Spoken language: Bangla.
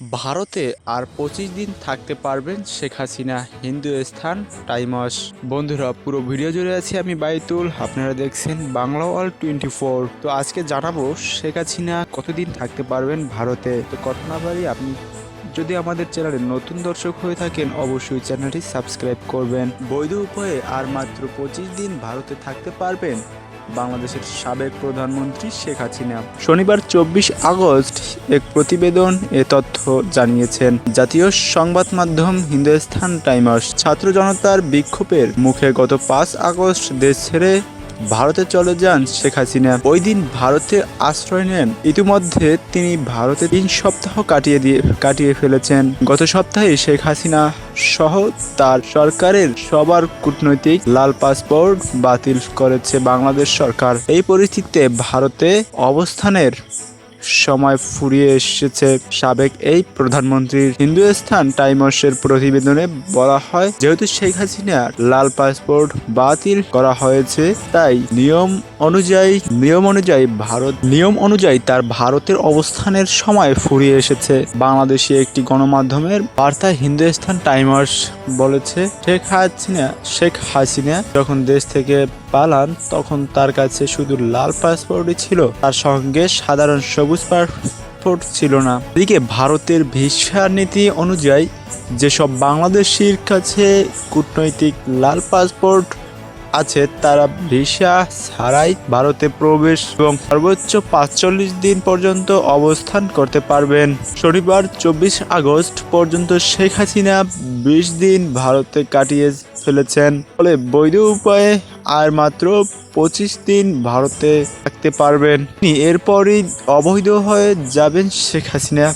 ভারতে আর পঁচিশ দিন থাকতে পারবেন শেখ হাসিনা হিন্দুস্থান টাইমস। বন্ধুরা, পুরো ভিডিও জুড়ে আছি আমি বাইতুল, আপনারা দেখছেন বাংলা ওয়ার্ল্ড টোয়েন্টি ফোর তো আজকে জানাব শেখ হাসিনা কতদিন থাকতে পারবেন ভারতে? তো কথা না পারি আপনি যদি আমাদের চ্যানেলে নতুন দর্শক হয়ে থাকেন, অবশ্যই চ্যানেলটি সাবস্ক্রাইব করবেন। বৈধ উপায়ে আর মাত্র পঁচিশ দিন ভারতে থাকতে পারবেন বাংলাদেশের সাবেক প্রধানমন্ত্রী শেখ হাসিনা। শনিবার চব্বিশ আগস্ট এক প্রতিবেদন এ তথ্য জানিয়েছেন। জাতীয় সংবাদ মাধ্যম হিন্দুস্থান টাইমার্স ছাত্র জনতার বিক্ষোভের মুখে গত পাঁচ আগস্ট দেশ ছেড়ে ভারতে চলে যান শেখ হাসিনা। ওই দিন ভারতে আশ্রয় নেন। ইতিমধ্যে তিনি ভারতে তিন সপ্তাহ কাটিয়ে দিয়ে, কাটিয়ে ফেলেছেন। গত সপ্তাহে শেখ হাসিনা সহ তার সরকারের সবার কূটনৈতিক লাল পাসপোর্ট বাতিল করেছে বাংলাদেশ সরকার। এই পরিস্থিতিতে ভারতে অবস্থানের সময় ফুরিয়ে এসেছে সাবেক এই প্রধানমন্ত্রীর। হিন্দুস্থান টাইমসের প্রতিবেদনে বলা হয়, যেহেতু শেখ হাসিনার লাল পাসপোর্ট বাতিল করা হয়েছে, তাই নিয়ম অনুযায়ী নিয়ম অনুযায়ী ভারত, নিয়ম অনুযায়ী তার ভারতের অবস্থানের সময় ফুরিয়ে এসেছে। বাংলাদেশি একটি গণমাধ্যমের বার্তা হিন্দুস্থান টাইমার্স বলেছে, শেখ হাসিনা শেখ হাসিনা যখন দেশ থেকে পালান, তখন তার কাছে শুধু লাল পাসপোর্টই ছিল, তার সঙ্গে সাধারণ সবুজ পাসপোর্ট ছিল না। এদিকে ভারতের ভিসা নীতি অনুযায়ী যেসব বাংলাদেশির কাছে কূটনৈতিক লাল পাসপোর্ট আছে, তারা ভিসা ছাড়াই ভারতে প্রবেশ এবং সর্বোচ্চ পাঁচচল্লিশ দিন পর্যন্ত অবস্থান করতে পারবেন। শনিবার চব্বিশ আগস্ট পর্যন্ত শেখ হাসিনা বিশ দিন ভারতে কাটিয়ে ফেলেছেন। ফলে বৈধ উপায়ে আর মাত্র পঁচিশ দিন ভারতে থাকতে পারবেন। এরপরই অবৈধ হয়ে যাবেন শেখ হাসিনা।